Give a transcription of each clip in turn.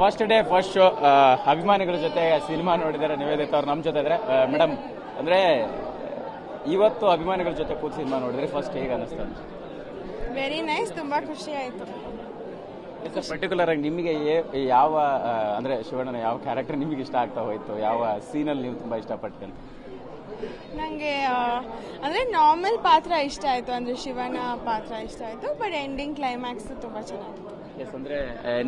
First day first show ಅಭಿಮಾನಿಗಳ ಜೊತೆ cinema ನೋಡಿದ್ದಾರೆ ನಿವೇದಿತ ಅವ್ರು ನಮ್ಮ ಜೊತೆ ಇದ್ರೆ. ಮೇಡಮ್ ಅಂದ್ರೆ ಇವತ್ತು ಅಭಿಮಾನಿಗಳ ಜೊತೆ ಕೂತು ಸಿನಿಮಾ ನೋಡಿದ್ರೆ ಫಸ್ಟ್ ಹೇಗೆ ಅನಿಸ್ತಾ ವೆರಿ ನೈಸ್ ತುಂಬಾ ಖುಷಿ ಆಯ್ತು. ಪರ್ಟಿಕ್ಯುಲರ್ ಆಗಿ ನಿಮಗೆ ಯಾವ ಅಂದರೆ ಅಂದ್ರೆ ಶಿವಣ್ಣನ ಯಾವ ಕ್ಯಾರೆಕ್ಟರ್ ನಿಮಗೆ ಇಷ್ಟ ಆಗ್ತಾ ಹೋಯ್ತು? ಯಾವ ಸೀನಲ್ಲಿ ನೀವು ತುಂಬಾ ಇಷ್ಟಪಡ್ತೀನಿ ನನಗೆ ಅಂದರೆ ನಾರ್ಮಲ್ ಪಾತ್ರ ಇಷ್ಟ ಆಯಿತು. ಅಂದರೆ ಶಿವನ ಪಾತ್ರ ಇಷ್ಟ ಆಯಿತು ಬಟ್ ಎಂಡಿಂಗ್ ಕ್ಲೈಮ್ಯಾಕ್ಸ್ ತುಂಬ ಚೆನ್ನಾಗಿತ್ತು. ಎಸ್ ಅಂದ್ರೆ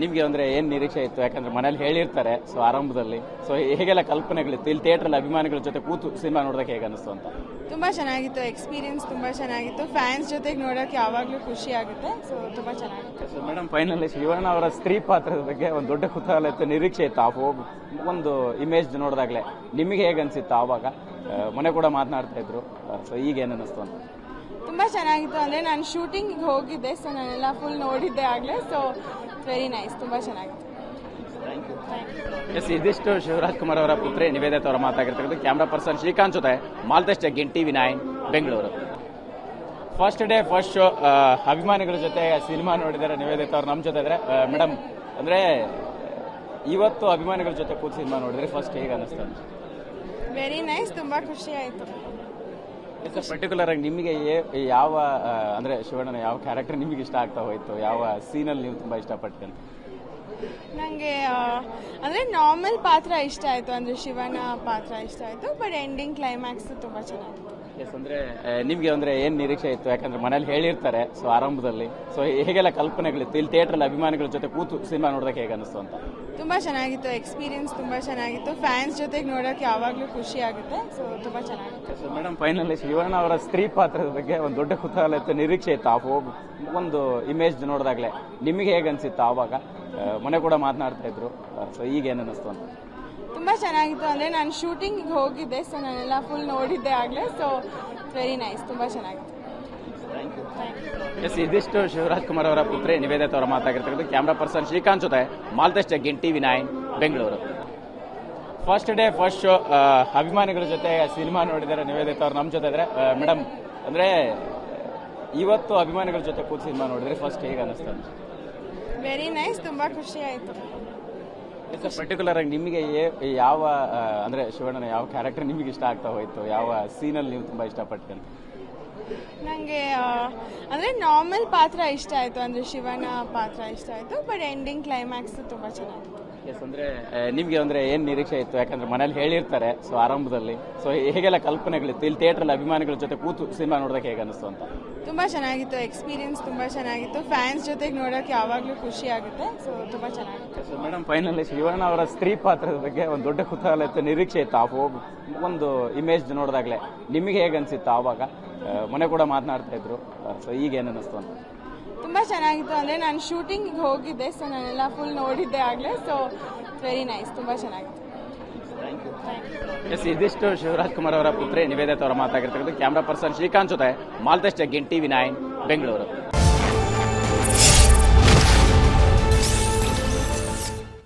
ನಿಮ್ಗೆ ಅಂದ್ರೆ ಏನ್ ನಿರೀಕ್ಷೆ ಇತ್ತು? ಯಾಕಂದ್ರೆ ಮನೇಲಿ ಹೇಳಿರ್ತಾರೆ ಸೊ ಆರಂಭದಲ್ಲಿ. ಸೊ ಹೇಗೆಲ್ಲ ಕಲ್ಪನೆಗಳಿತ್ತು? ಇಲ್ಲಿ ಥಿಯೇಟರ್ ಅಭಿಮಾನಿಗಳ ಜೊತೆ ಕೂತು ಸಿನಿಮಾ ನೋಡೋದಕ್ಕೆ ಹೇಗೆ ಅನಿಸ್ತು ಅಂತ? ತುಂಬಾ ಚೆನ್ನಾಗಿತ್ತು ಎಕ್ಸ್ಪೀರಿಯನ್ಸ್ ತುಂಬಾ ಚೆನ್ನಾಗಿತ್ತು. ಫ್ಯಾನ್ಸ್ ಜೊತೆಗೆ ನೋಡೋಕೆ ಯಾವಾಗಲೂ ಖುಷಿ ಆಗುತ್ತೆ ಸೊ ತುಂಬಾ ಚೆನ್ನಾಗಿತ್ತು. ಮೇಡಮ್ ಫೈನಲ್ ಶಿವಣ್ಣ ಅವರ ಸ್ತ್ರೀ ಪಾತ್ರದ ಬಗ್ಗೆ ಒಂದು ದೊಡ್ಡ ಕುತೂಹಲ ಇತ್ತು ನಿರೀಕ್ಷೆ ಇತ್ತು. ಆ ಹೋಗ್ ಒಂದು ಇಮೇಜ್ ನೋಡಿದಾಗಲೇ ನಿಮಗೆ ಹೇಗೆ ಅನಿಸಿತ್ತು ಆವಾಗ? ಮನೆ ಮೊನ್ನೆ ಕೂಡ ಮಾತನಾಡ್ತಾ ಇದ್ರು. ಸೊ ಈಗ ಏನು ಅನ್ನಿಸ್ತು ಅಂತ? ತುಂಬ ಚೆನ್ನಾಗಿತ್ತು. ಅಂದರೆ ನಾನು ಶೂಟಿಂಗಿಗೆ ಹೋಗಿದ್ದೆ ಸೊ ನಾನೆಲ್ಲ ಫುಲ್ ನೋಡಿದ್ದೆ ಆಗಲೇ ಸೊ ವೆರಿ ನೈಸ್ ತುಂಬ ಚೆನ್ನಾಗಿತ್ತು. ಎಸ್ ಇದಿಷ್ಟು ಶಿವರಾಜ್ ಕುಮಾರ್ ಅವರ ಪುತ್ರಿ ನಿವೇದಿತ ಅವರ ಮಾತಾಗಿರ್ತಕ್ಕಂಥ ಕ್ಯಾಮ್ರಾ ಪರ್ಸನ್ ಶ್ರೀಕಾಂತ್ ಜೊತೆ Maltesh Jaggin TV nine Bengaluru first day first show ಅಭಿಮಾನಿಗಳ ಜೊತೆ ಸಿನಿಮಾ ನೋಡಿದರೆ ನಿವೇದಿತ ಅವ್ರು ನಮ್ಮ ಜೊತೆ ಇದ್ರೆ. ಮೇಡಮ್ ಅಂದ್ರೆ ಇವತ್ತು ಅಭಿಮಾನಿಗಳ ಜೊತೆ ಕೂತು ಸಿನಿಮಾ ನೋಡಿದ್ರೆ ಫಸ್ಟ್ ಹೇಗೆ ಅನಿಸ್ತಾ? ವೆರಿ ನೈಸ್ ತುಂಬ ಖುಷಿ ಆಯಿತು. ಪರ್ಟಿಕ್ಯುಲರ್ ಆಗಿ ನಿಮಗೆ ಯಾವ ಅಂದ್ರೆ ಶಿವಣ್ಣನ ಯಾವ ಕ್ಯಾರೆಕ್ಟರ್ ನಿಮಗೆ ಇಷ್ಟ ಆಗ್ತಾ ಹೋಯ್ತು? ಯಾವ ಸೀನಲ್ಲಿ ನೀವು ತುಂಬಾ ಇಷ್ಟಪಟ್ಟೆ ನನಗೆ ಅಂದರೆ ನಾರ್ಮಲ್ ಪಾತ್ರ ಇಷ್ಟ ಆಯಿತು. ಅಂದರೆ ಶಿವನ ಪಾತ್ರ ಇಷ್ಟ ಆಯಿತು. ಬಟ್ ಎಂಡಿಂಗ್ ಕ್ಲೈಮ್ಯಾಕ್ಸ್ ತುಂಬ ಚೆನ್ನಾಗಿತ್ತು. ಎಸ್ ಅಂದ್ರೆ ನಿಮ್ಗೆ ಅಂದ್ರೆ ಏನ್ ನಿರೀಕ್ಷೆ ಇತ್ತು? ಯಾಕಂದ್ರೆ ಮನೇಲಿ ಹೇಳಿರ್ತಾರೆ ಸೊ ಆರಂಭದಲ್ಲಿ. ಸೊ ಹೇಗೆಲ್ಲ ಕಲ್ಪನೆಗಳಿತ್ತು? ಇಲ್ಲಿ ಥಿಯೇಟರ್ ಅಭಿಮಾನಿಗಳ ಜೊತೆ ಕೂತು ಸಿನಿಮಾ ನೋಡೋದಕ್ಕೆ ಹೇಗೆ ಅನಿಸ್ತು ಅಂತ? ತುಂಬಾ ಚೆನ್ನಾಗಿತ್ತು ಎಕ್ಸ್ಪೀರಿಯನ್ಸ್ ತುಂಬಾ ಚೆನ್ನಾಗಿತ್ತು. ಫ್ಯಾನ್ಸ್ ಜೊತೆಗೆ ನೋಡೋಕೆ ಯಾವಾಗಲೂ ಖುಷಿ ಆಗುತ್ತೆ ಸೊ ತುಂಬಾ ಚೆನ್ನಾಗಿತ್ತು. ಮೇಡಮ್ ಫೈನಲಿ ಶಿವಣ್ಣ ಅವರ ಸ್ತ್ರೀ ಪಾತ್ರದ ಬಗ್ಗೆ ಒಂದು ದೊಡ್ಡ ಕುತೂಹಲ ಇತ್ತು ನಿರೀಕ್ಷೆ ಇತ್ತು. ಆ ಹೋಗ್ ಒಂದು ಇಮೇಜ್ ನೋಡಿದಾಗಲೇ ನಿಮಗೆ ಹೇಗೆ ಅನಿಸಿತ್ತು ಆವಾಗ? ಮನೆ ಮೊನ್ನೆ ಕೂಡ ಮಾತನಾಡ್ತಾ ಇದ್ರು. ಸೊ ಈಗ ಏನು ಅನ್ನಿಸ್ತು ಅಂತ? ತುಂಬ ಚೆನ್ನಾಗಿತ್ತು. ಅಂದರೆ ನಾನು ಶೂಟಿಂಗಿಗೆ ಹೋಗಿದ್ದೆ ಸೊ ನಾನೆಲ್ಲ ಫುಲ್ ನೋಡಿದ್ದೆ ಆಗಲೇ. ಸೊ ವೆರಿ ನೈಸ್ ತುಂಬ ಚೆನ್ನಾಗಿತ್ತು. ಎಸ್ ಇದಿಷ್ಟು ಶಿವರಾಜ್ ಕುಮಾರ್ ಅವರ ಪುತ್ರಿ ನಿವೇದಿತ ಅವರ ಮಾತಾಗಿರ್ತಕ್ಕಂಥ ಕ್ಯಾಮ್ರಾ ಪರ್ಸನ್ ಶ್ರೀಕಾಂತ್ ಜೊತೆ Maltesh Jaggin TV nine Bengaluru. First day first show ಅಭಿಮಾನಿಗಳ ಜೊತೆ ಸಿನಿಮಾ ನೋಡಿದರೆ ನಿವೇದಿತ ಅವ್ರು ನಮ್ಮ ಜೊತೆ ಇದ್ರೆ. ಮೇಡಮ್ ಅಂದ್ರೆ ಇವತ್ತು ಅಭಿಮಾನಿಗಳ ಜೊತೆ ಕೂತು ಸಿನಿಮಾ ನೋಡಿದ್ರೆ ಫಸ್ಟ್ ಹೇಗೆ ಅನ್ನಿಸ್ತಾರೆ ವೆರಿ ನೈಸ್ ತುಂಬ ಖುಷಿ ಆಯಿತು. ಪರ್ಟಿಕ್ಯುಲರ್ ಆಗಿ ನಿಮಗೆ ಯಾವ ಅಂದ್ರೆ ಶಿವಣ್ಣನ ಯಾವ ಕ್ಯಾರೆಕ್ಟರ್ ನಿಮಗೆ ಇಷ್ಟ ಆಗ್ತಾ ಹೋಯ್ತು? ಯಾವ ಸೀನಲ್ಲಿ ನೀವು ತುಂಬಾ ಇಷ್ಟಪಟ್ಟು ನನಗೆ ಅಂದರೆ ನಾರ್ಮಲ್ ಪಾತ್ರ ಇಷ್ಟ ಆಯಿತು. ಅಂದರೆ ಶಿವನ ಪಾತ್ರ ಇಷ್ಟ ಆಯಿತು. ಬಟ್ ಎಂಡಿಂಗ್ ಕ್ಲೈಮ್ಯಾಕ್ಸ್ ತುಂಬ ಚೆನ್ನಾಗಿತ್ತು. ಎಸ್ ಅಂದ್ರೆ ನಿಮ್ಗೆ ಅಂದ್ರೆ ಏನ್ ನಿರೀಕ್ಷೆ ಇತ್ತು? ಯಾಕಂದ್ರೆ ಮನೇಲಿ ಹೇಳಿರ್ತಾರೆ ಸೊ ಆರಂಭದಲ್ಲಿ. ಸೊ ಹೇಗೆಲ್ಲ ಕಲ್ಪನೆಗಳಿತ್ತು? ಇಲ್ಲಿ ಥಿಯೇಟರ್ ಅಭಿಮಾನಿಗಳ ಜೊತೆ ಕೂತು ಸಿನಿಮಾ ನೋಡೋದಕ್ಕೆ ಹೇಗೆ ಅನಿಸ್ತು ಅಂತ? ತುಂಬಾ ಚೆನ್ನಾಗಿತ್ತು ಎಕ್ಸ್ಪೀರಿಯನ್ಸ್ ತುಂಬಾ ಚೆನ್ನಾಗಿತ್ತು. ಫ್ಯಾನ್ಸ್ ಜೊತೆಗೆ ನೋಡೋಕೆ ಯಾವಾಗಲೂ ಖುಷಿ ಆಗುತ್ತೆ ಸೊ ತುಂಬಾ ಚೆನ್ನಾಗಿತ್ತು. ಮೇಡಮ್ ಫೈನಲ್ ಶಿವಣ್ಣ ಅವರ ಸ್ತ್ರೀ ಪಾತ್ರದ ಬಗ್ಗೆ ಒಂದು ದೊಡ್ಡ ಕುತೂಹಲ ಇತ್ತು ನಿರೀಕ್ಷೆ ಇತ್ತು. ಆ ಹೋಗ್ ಒಂದು ಇಮೇಜ್ ನೋಡಿದಾಗಲೇ ನಿಮಗೆ ಹೇಗೆ ಅನಿಸಿತ್ತು ಆವಾಗ? ಮನೆ ಕೂಡ ಮಾತನಾಡ್ತಾ ಇದ್ರು. ಸೊ ಈಗ ಏನು ಅನ್ನಿಸ್ತು ಅಂತ? ತುಂಬ ಚೆನ್ನಾಗಿತ್ತು. ಅಂದರೆ ನಾನು ಶೂಟಿಂಗಿಗೆ ಹೋಗಿದ್ದೆ ಸೊ ನಾನೆಲ್ಲ ಫುಲ್ ನೋಡಿದ್ದೆ ಆಗಲೇ. ಸೊ ವೆರಿ ನೈಸ್ ತುಂಬ ಚೆನ್ನಾಗಿತ್ತು. ಎಸ್ ಇದಿಷ್ಟು ಶಿವರಾಜ್ ಕುಮಾರ್ ಅವರ ಪುತ್ರಿ ನಿವೇದಿತ ಅವರ ಮಾತಾಗಿರ್ತಕ್ಕಂಥ ಕ್ಯಾಮ್ರಾ ಪರ್ಸನ್ ಶ್ರೀಕಾಂತ್ ಜೊತೆ ಮಾಲ್ತೇಶ್ ಜಗ್ಗಿನ್ ಟಿವಿ ನೈನ್ ಬೆಂಗಳೂರು